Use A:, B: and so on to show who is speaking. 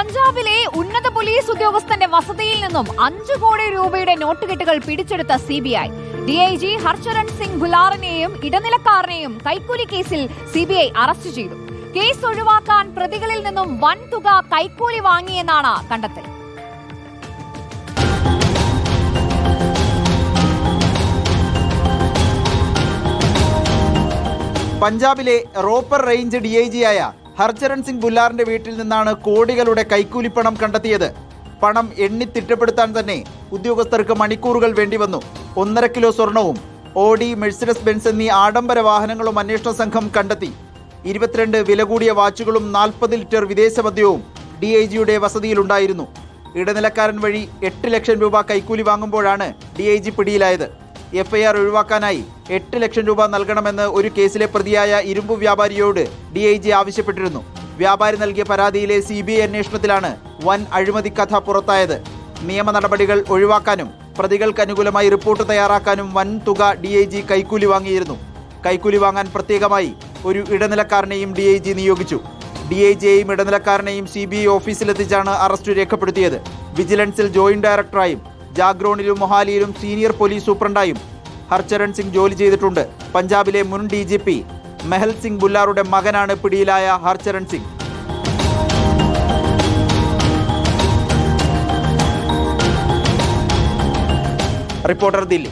A: പഞ്ചാബിലെ ഉന്നത പോലീസ് ഉദ്യോഗസ്ഥന്റെ വസതിയിൽ നിന്നും അഞ്ചു കോടി രൂപയുടെ നോട്ടുകെട്ടുകൾ പിടിച്ചെടുത്ത C B I. D I G Harcharan Singh ഭുലാറിനെയും ഇടനിലക്കാരനെയും കൈക്കൂലി കേസിൽ സി ബി ഐ അറസ്റ്റ് ചെയ്തു. കേസ് ഒഴിവാക്കാൻ പ്രതികളിൽ നിന്നും വൻ തുക കൈക്കൂലി വാങ്ങിയെന്നാണ് കണ്ടെത്തൽ.
B: പഞ്ചാബിലെ റോപ്പർ റേഞ്ച് ഡി ഐ ജിയായ ഹർചരൺ സിംഗ് ബുല്ലാറിന്റെ വീട്ടിൽ നിന്നാണ് കോടികളുടെ കൈക്കൂലിപ്പണം കണ്ടെത്തിയത്. പണം എണ്ണി തിട്ടപ്പെടുത്താൻ തന്നെ ഉദ്യോഗസ്ഥർക്ക് മണിക്കൂറുകൾ വേണ്ടിവന്നു. ഒന്നര കിലോ സ്വർണവും ഓഡി മെഴ്സിഡസ് ബെൻസ് എന്നീ ആഡംബര വാഹനങ്ങളും അന്വേഷണ സംഘം കണ്ടെത്തി. ഇരുപത്തിരണ്ട് വില കൂടിയ വാച്ചുകളും നാൽപ്പത് ലിറ്റർ വിദേശ മദ്യവും ഡി ഐ ജിയുടെ വസതിയിലുണ്ടായിരുന്നു. ഇടനിലക്കാരൻ വഴി എട്ട് ലക്ഷം രൂപ കൈക്കൂലി വാങ്ങുമ്പോഴാണ് ഡി ഐ ജി പിടിയിലായത്. എഫ്ഐആർ ഒഴിവാക്കാനായി എട്ട് ലക്ഷം രൂപ നൽകണമെന്ന് ഒരു കേസിലെ പ്രതിയായ ഇരുമ്പു വ്യാപാരിയോട് ഡി ഐ ജി ആവശ്യപ്പെട്ടിരുന്നു. വ്യാപാരി നൽകിയ പരാതിയിലെ സി ബി ഐ അന്വേഷണത്തിലാണ് വൻ അഴിമതി കഥ പുറത്തായത്. നിയമ നടപടികൾ ഒഴിവാക്കാനും പ്രതികൾക്ക് അനുകൂലമായി റിപ്പോർട്ട് തയ്യാറാക്കാനും വൻ തുക ഡി ഐ ജി കൈക്കൂലി വാങ്ങിയിരുന്നു. കൈക്കൂലി വാങ്ങാൻ പ്രത്യേകമായി ഒരു ഇടനിലക്കാരനെയും ഡി ഐ ജി നിയോഗിച്ചു. ഡി ഐ ജിയെയും ഇടനിലക്കാരനെയും സി ബി ഐ ഓഫീസിലെത്തിച്ചാണ് അറസ്റ്റ് രേഖപ്പെടുത്തിയത്. വിജിലൻസിൽ ജോയിന്റ് ഡയറക്ടറായും ജാഗ്രോണിലും മൊഹാലിയിലും സീനിയർ പോലീസ് സൂപ്രണ്ടായും ഹർചരൺ സിംഗ് ജോലി ചെയ്തിട്ടുണ്ട്. പഞ്ചാബിലെ മുൻ D G P Mehal Singh ബുല്ലാറുടെ മകനാണ് പിടിയിലായ ഹർചരൺ സിംഗ്. റിപ്പോർട്ടർ ദില്ലി